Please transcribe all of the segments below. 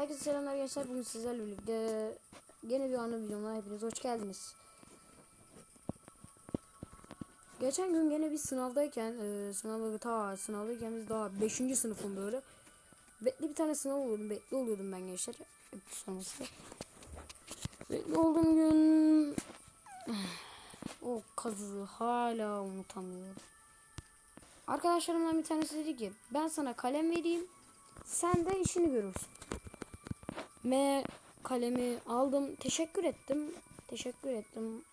Herkese selamlar gençler. Bugün sizlerle birlikte yeni bir anı videomla hepiniz hoş geldiniz. Geçen gün gene bir sınavdayken, e, sınavda ta sınavdayken biz daha 5. sınıfım böyle. Bekli bir tane sınav oluyordum. Bekli oluyordum ben gençler. Sonrası. Bekli olduğum gün o kazı hala unutamıyorum. Arkadaşlarımdan bir tanesi dedi ki ben sana kalem vereyim. Sen de işini görürsün. Me kalemi aldım. Teşekkür ettim. Teşekkür ettim.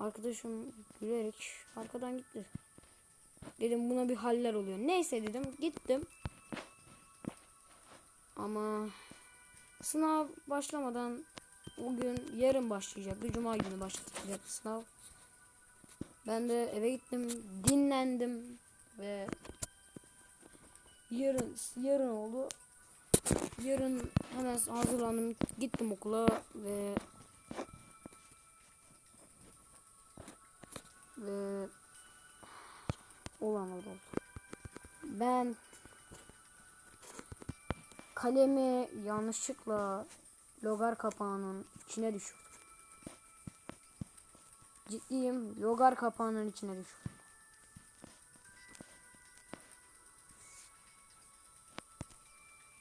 Arkadaşım gülerek arkadan gitti. Dedim buna bir haller oluyor. Neyse dedim. Gittim. Ama sınav başlamadan o gün yarın başlayacaktı. Cuma günü başlayacaktı sınav. Ben de eve gittim. Dinlendim. Ve yarın yarın oldu. Yarın hemen hazırlandım. Gittim okula ve ve olan oldu. Ben kalemi yanlışlıkla logar kapağının içine düşürdüm. Ciddiyim. Logar kapağının içine düşürdüm.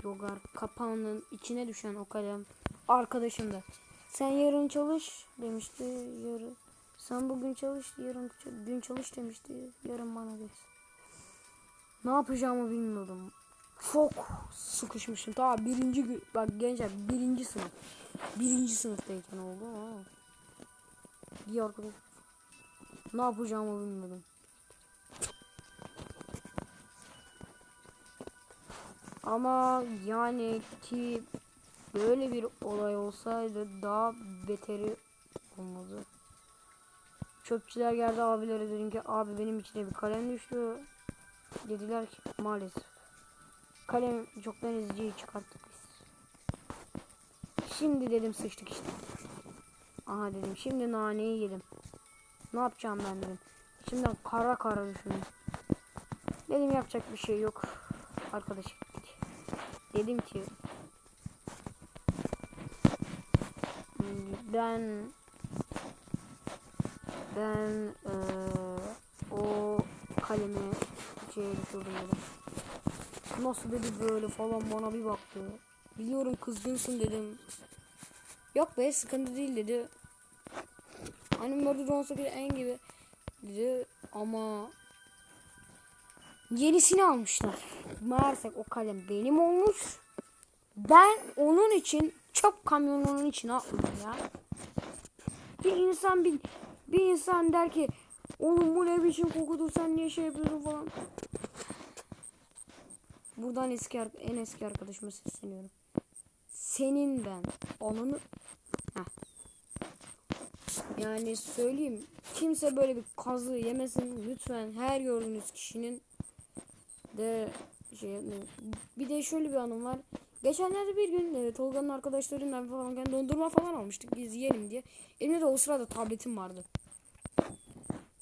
Logar kapağının içine düşen o kalem arkadaşım da sen yarın çalış demişti. Yarın sen bugün çalış yarın dün çalış demişti. Yarın bana geç. Ne yapacağımı bilmiyordum. Çok sıkışmışım. Ta birinci gün bak gençler birinci sınıf birinci sınıftayken oldu ama bir arkadaş ne yapacağımı bilmiyordum Ama yani ki böyle bir olay olsaydı daha beteri olmadı. Çöpçüler geldi abilere dedim ki abi benim içine bir kalem düştü. Dediler ki maalesef. Kalem çoktan izciyi çıkarttık biz. Şimdi dedim sıçtık işte. Aha dedim şimdi naneyi yedim. Ne yapacağım ben dedim. Şimdi kara kara düşündüm. Dedim yapacak bir şey yok. Arkadaş gittik. Dedim ki ben ben eee, o kalemi şeye düşürdüm. Nasıl dedi böyle falan bana bir baktı. Biliyorum kızgınsın dedim. Yok be sıkıntı değil dedi. Hani Murder 18 en gibi dedi ama yenisini almışlar. Meğerse o kalem benim olmuş. Ben onun için çöp kamyonunun içine atladım ya. Bir insan bir, bir insan der ki oğlum bu ne biçim kokudur sen niye şey yapıyorsun falan. Buradan eski en eski arkadaşıma sesleniyorum. Senin ben ananı Heh. Yani söyleyeyim kimse böyle bir kazı yemesin lütfen her gördüğünüz kişinin de şey. Bir de şöyle bir anım var. Geçenlerde bir gün e, Tolga'nın arkadaşlarıyla falan yani dondurma falan almıştık biz yiyelim diye. Elimde de o sırada tabletim vardı.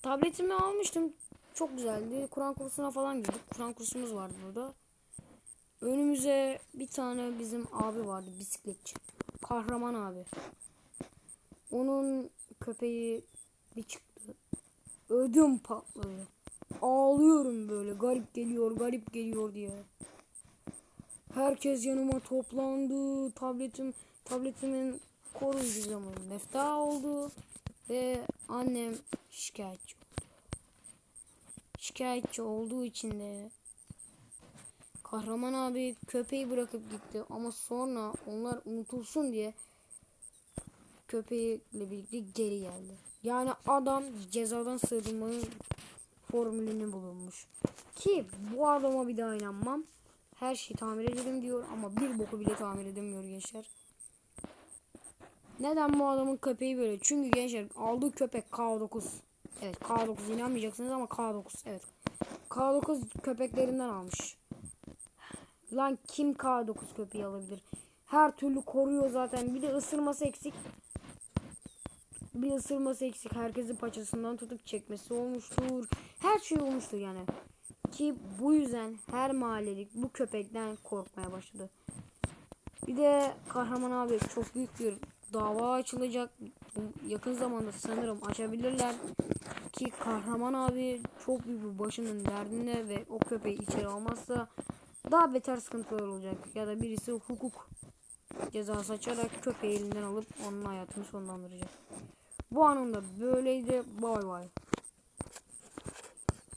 Tabletimi almıştım. Çok güzeldi. Kur'an kursuna falan girdik. Kur'an kursumuz vardı burada. Önümüze bir tane bizim abi vardı bisikletçi. Kahraman abi. Onun köpeği bir çıktı. Ödüm patladı. Ağlıyorum böyle garip geliyor garip geliyor diye. Herkes yanıma toplandı. Tabletim tabletimin koruyucu zamanı mefta oldu. Ve annem şikayetçi oldu. Şikayetçi olduğu için de Kahraman abi köpeği bırakıp gitti ama sonra onlar unutulsun diye köpeğiyle birlikte geri geldi. Yani adam cezadan sığınmanın formülünü bulunmuş. Ki bu adama bir daha inanmam. Her şeyi tamir edelim diyor ama bir boku bile tamir edemiyor gençler. Neden bu adamın köpeği böyle? Çünkü gençler aldığı köpek K9. Evet K9 inanmayacaksınız ama K9. Evet. K9 köpeklerinden almış. Lan kim K9 köpeği alabilir? Her türlü koruyor zaten. Bir de ısırması eksik. Bir ısırması eksik. Herkesin paçasından tutup çekmesi olmuştur. Her şey olmuştur yani. Ki bu yüzden her mahallelik bu köpekten korkmaya başladı. Bir de Kahraman abi çok büyük bir dava açılacak. Yakın zamanda sanırım açabilirler. Ki Kahraman abi çok büyük bir başının derdinde ve o köpeği içeri almazsa daha beter sıkıntılar olacak. Ya da birisi hukuk cezası açarak köpeği elinden alıp onun hayatını sonlandıracak. Bu anında böyleydi. Bay bay.